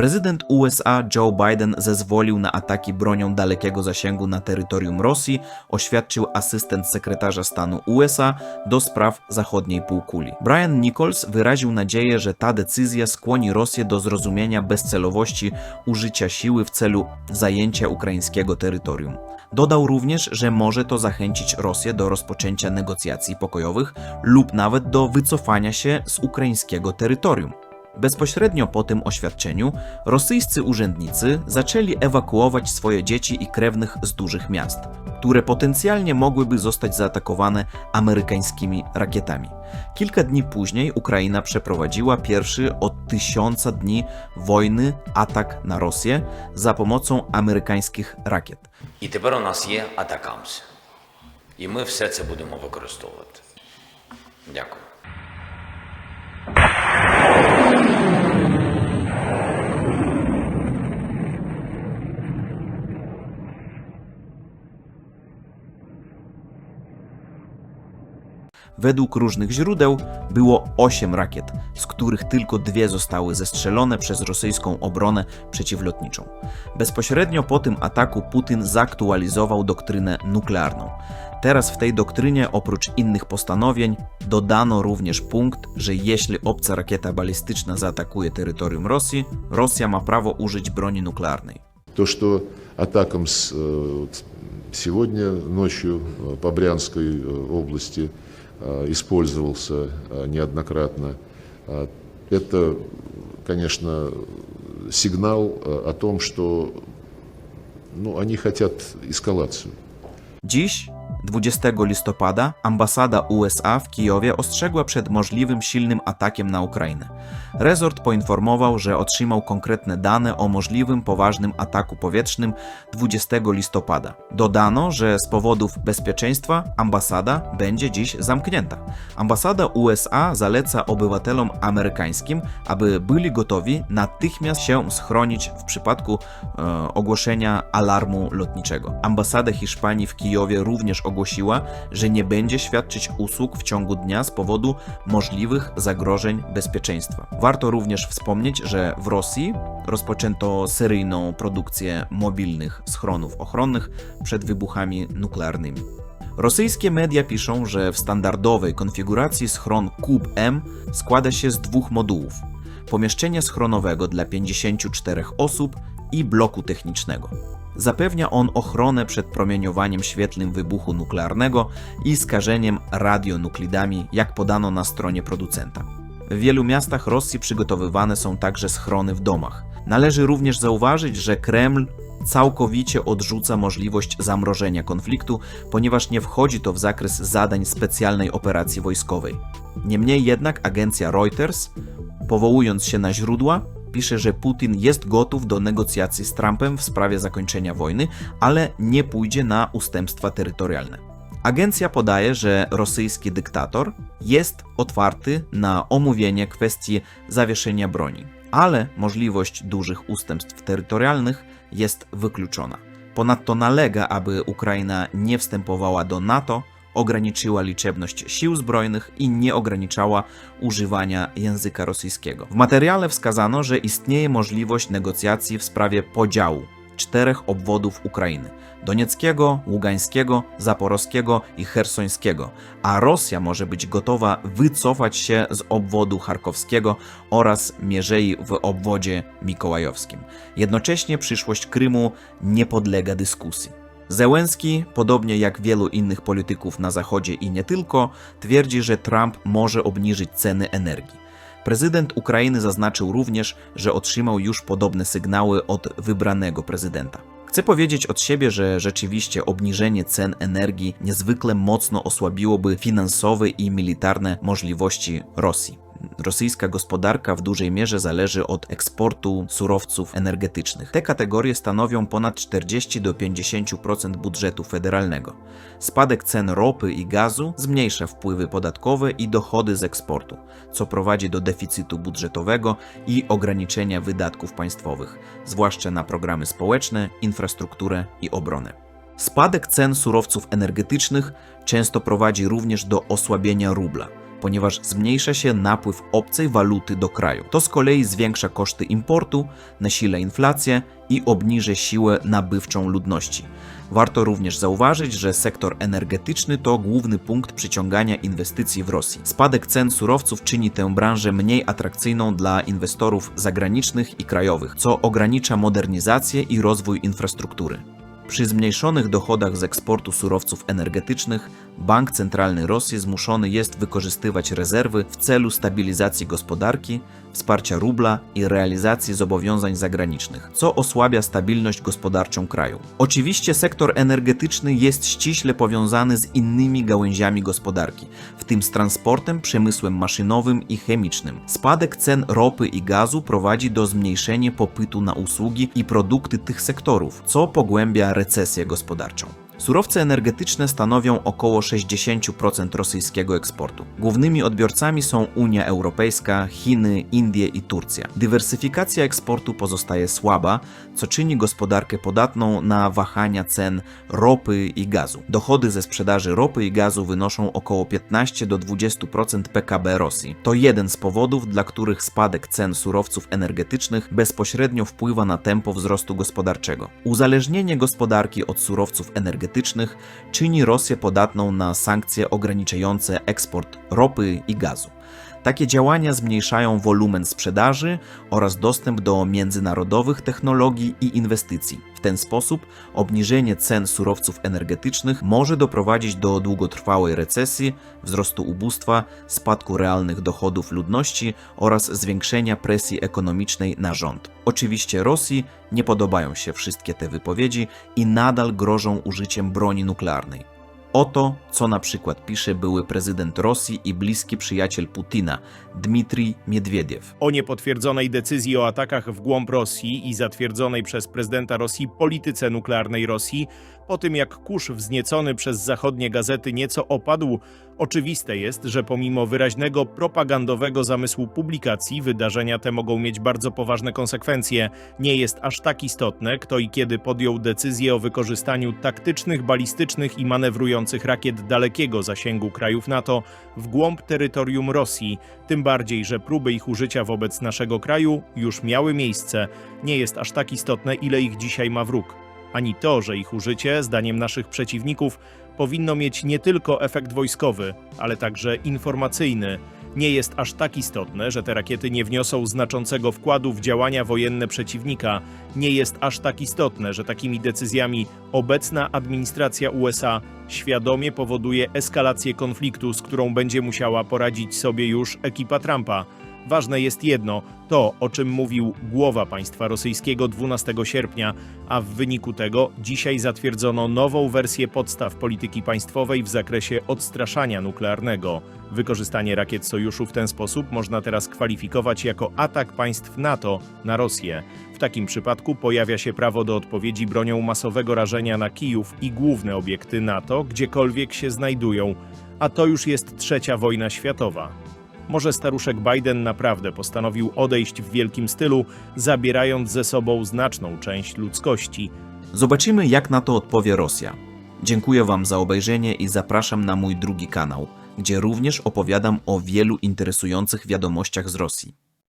Prezydent USA Joe Biden zezwolił na ataki bronią dalekiego zasięgu na terytorium Rosji, oświadczył asystent sekretarza stanu USA do spraw zachodniej półkuli. Brian Nichols wyraził nadzieję, że ta decyzja skłoni Rosję do zrozumienia bezcelowości użycia siły w celu zajęcia ukraińskiego terytorium. Dodał również, że może to zachęcić Rosję do rozpoczęcia negocjacji pokojowych lub nawet do wycofania się z ukraińskiego terytorium. Bezpośrednio po tym oświadczeniu rosyjscy urzędnicy zaczęli ewakuować swoje dzieci i krewnych z dużych miast, które potencjalnie mogłyby zostać zaatakowane amerykańskimi rakietami. Kilka dni później Ukraina przeprowadziła pierwszy od tysiąca dni wojny atak na Rosję za pomocą amerykańskich rakiet. І тепер у нас є атакамс. І ми все це будемо використовувати. Дякую. Według różnych źródeł było 8 rakiet, z których tylko dwie zostały zestrzelone przez rosyjską obronę przeciwlotniczą. Bezpośrednio po tym ataku Putin zaktualizował doktrynę nuklearną. Teraz w tej doktrynie oprócz innych postanowień dodano również punkt, że jeśli obca rakieta balistyczna zaatakuje terytorium Rosji, Rosja ma prawo użyć broni nuklearnej. To, że atakom z e, сегодня ночью э, по Брянской э, области э, использовался неоднократно, это, конечно, сигнал о том, что ну, они хотят эскалацию. Dziś, 20 listopada, ambasada USA w Kijowie ostrzegła przed możliwym silnym atakiem na Ukrainę. Resort poinformował, że otrzymał konkretne dane o możliwym poważnym ataku powietrznym 20 listopada. Dodano, że z powodów bezpieczeństwa ambasada będzie dziś zamknięta. Ambasada USA zaleca obywatelom amerykańskim, aby byli gotowi natychmiast się schronić w przypadku e, ogłoszenia alarmu lotniczego. Ambasada Hiszpanii w Kijowie również ogłosiła, że nie będzie świadczyć usług w ciągu dnia z powodu możliwych zagrożeń bezpieczeństwa. Warto również wspomnieć, że w Rosji rozpoczęto seryjną produkcję mobilnych schronów ochronnych przed wybuchami nuklearnymi. Rosyjskie media piszą, że w standardowej konfiguracji schron Kub M składa się z dwóch modułów: pomieszczenia schronowego dla 54 osób i bloku technicznego. Zapewnia on ochronę przed promieniowaniem świetlnym wybuchu nuklearnego i skażeniem radionuklidami, jak podano na stronie producenta. W wielu miastach Rosji przygotowywane są także schrony w domach. Należy również zauważyć, że Kreml całkowicie odrzuca możliwość zamrożenia konfliktu, ponieważ nie wchodzi to w zakres zadań specjalnej operacji wojskowej. Niemniej jednak agencja Reuters, powołując się na źródła, pisze, że Putin jest gotów do negocjacji z Trumpem w sprawie zakończenia wojny, ale nie pójdzie na ustępstwa terytorialne. Agencja podaje, że rosyjski dyktator jest otwarty na omówienie kwestii zawieszenia broni, ale możliwość dużych ustępstw terytorialnych jest wykluczona. Ponadto nalega, aby Ukraina nie wstępowała do NATO, ograniczyła liczebność sił zbrojnych i nie ograniczała używania języka rosyjskiego. W materiale wskazano, że istnieje możliwość negocjacji w sprawie podziału czterech obwodów Ukrainy: Donieckiego, Ługańskiego, Zaporowskiego i Chersońskiego, a Rosja może być gotowa wycofać się z obwodu charkowskiego oraz mierzei w obwodzie mikołajowskim. Jednocześnie przyszłość Krymu nie podlega dyskusji. Zełenski, podobnie jak wielu innych polityków na Zachodzie i nie tylko, twierdzi, że Trump może obniżyć ceny energii. Prezydent Ukrainy zaznaczył również, że otrzymał już podobne sygnały od wybranego prezydenta. Chcę powiedzieć od siebie, że rzeczywiście obniżenie cen energii niezwykle mocno osłabiłoby finansowe i militarne możliwości Rosji. Rosyjska gospodarka w dużej mierze zależy od eksportu surowców energetycznych. Te kategorie stanowią ponad 40 do 50% budżetu federalnego. Spadek cen ropy i gazu zmniejsza wpływy podatkowe i dochody z eksportu, co prowadzi do deficytu budżetowego i ograniczenia wydatków państwowych, zwłaszcza na programy społeczne, infrastrukturę i obronę. Spadek cen surowców energetycznych często prowadzi również do osłabienia rubla. Ponieważ zmniejsza się napływ obcej waluty do kraju. To z kolei zwiększa koszty importu, nasila inflację i obniży siłę nabywczą ludności. Warto również zauważyć, że sektor energetyczny to główny punkt przyciągania inwestycji w Rosji. Spadek cen surowców czyni tę branżę mniej atrakcyjną dla inwestorów zagranicznych i krajowych, co ogranicza modernizację i rozwój infrastruktury. Przy zmniejszonych dochodach z eksportu surowców energetycznych, Bank Centralny Rosji zmuszony jest wykorzystywać rezerwy w celu stabilizacji gospodarki, wsparcia rubla i realizacji zobowiązań zagranicznych, co osłabia stabilność gospodarczą kraju. Oczywiście sektor energetyczny jest ściśle powiązany z innymi gałęziami gospodarki, w tym z transportem, przemysłem maszynowym i chemicznym. Spadek cen ropy i gazu prowadzi do zmniejszenia popytu na usługi i produkty tych sektorów, co pogłębia recesję gospodarczą. Surowce energetyczne stanowią około 60% rosyjskiego eksportu. Głównymi odbiorcami są Unia Europejska, Chiny, Indie i Turcja. Dywersyfikacja eksportu pozostaje słaba, co czyni gospodarkę podatną na wahania cen ropy i gazu. Dochody ze sprzedaży ropy i gazu wynoszą około 15 do 20% PKB Rosji. To jeden z powodów, dla których spadek cen surowców energetycznych bezpośrednio wpływa na tempo wzrostu gospodarczego. Uzależnienie gospodarki od surowców energetycznych czyni Rosję podatną na sankcje ograniczające eksport ropy i gazu. Takie działania zmniejszają wolumen sprzedaży oraz dostęp do międzynarodowych technologii i inwestycji. W ten sposób obniżenie cen surowców energetycznych może doprowadzić do długotrwałej recesji, wzrostu ubóstwa, spadku realnych dochodów ludności oraz zwiększenia presji ekonomicznej na rząd. Oczywiście Rosji nie podobają się wszystkie te wypowiedzi i nadal grożą użyciem broni nuklearnej. Oto, co na przykład pisze były prezydent Rosji i bliski przyjaciel Putina, Dmitrij Miedwiediew. o niepotwierdzonej decyzji o atakach w głąb Rosji i zatwierdzonej przez prezydenta Rosji polityce nuklearnej Rosji, po tym jak kurz wzniecony przez zachodnie gazety nieco opadł, oczywiste jest, że pomimo wyraźnego propagandowego zamysłu publikacji, wydarzenia te mogą mieć bardzo poważne konsekwencje. Nie jest aż tak istotne, kto i kiedy podjął decyzję o wykorzystaniu taktycznych, balistycznych i manewrujących rakiet dalekiego zasięgu krajów NATO w głąb terytorium Rosji, tym bardziej, że próby ich użycia wobec naszego kraju już miały miejsce. Nie jest aż tak istotne, ile ich dzisiaj ma wróg. Ani to, że ich użycie, zdaniem naszych przeciwników, powinno mieć nie tylko efekt wojskowy, ale także informacyjny. Nie jest aż tak istotne, że te rakiety nie wniosą znaczącego wkładu w działania wojenne przeciwnika. Nie jest aż tak istotne, że takimi decyzjami obecna administracja USA świadomie powoduje eskalację konfliktu, z którą będzie musiała poradzić sobie już ekipa Trumpa. Ważne jest jedno, to o czym mówił głowa państwa rosyjskiego 12 sierpnia, a w wyniku tego dzisiaj zatwierdzono nową wersję podstaw polityki państwowej w zakresie odstraszania nuklearnego. Wykorzystanie rakiet sojuszu w ten sposób można teraz kwalifikować jako atak państw NATO na Rosję. W takim przypadku pojawia się prawo do odpowiedzi bronią masowego rażenia na Kijów i główne obiekty NATO, gdziekolwiek się znajdują, a to już jest trzecia wojna światowa. Może staruszek Biden naprawdę postanowił odejść w wielkim stylu, zabierając ze sobą znaczną część ludzkości. Zobaczymy, jak na to odpowie Rosja. Dziękuję Wam za obejrzenie i zapraszam na mój drugi kanał, gdzie również opowiadam o wielu interesujących wiadomościach z Rosji.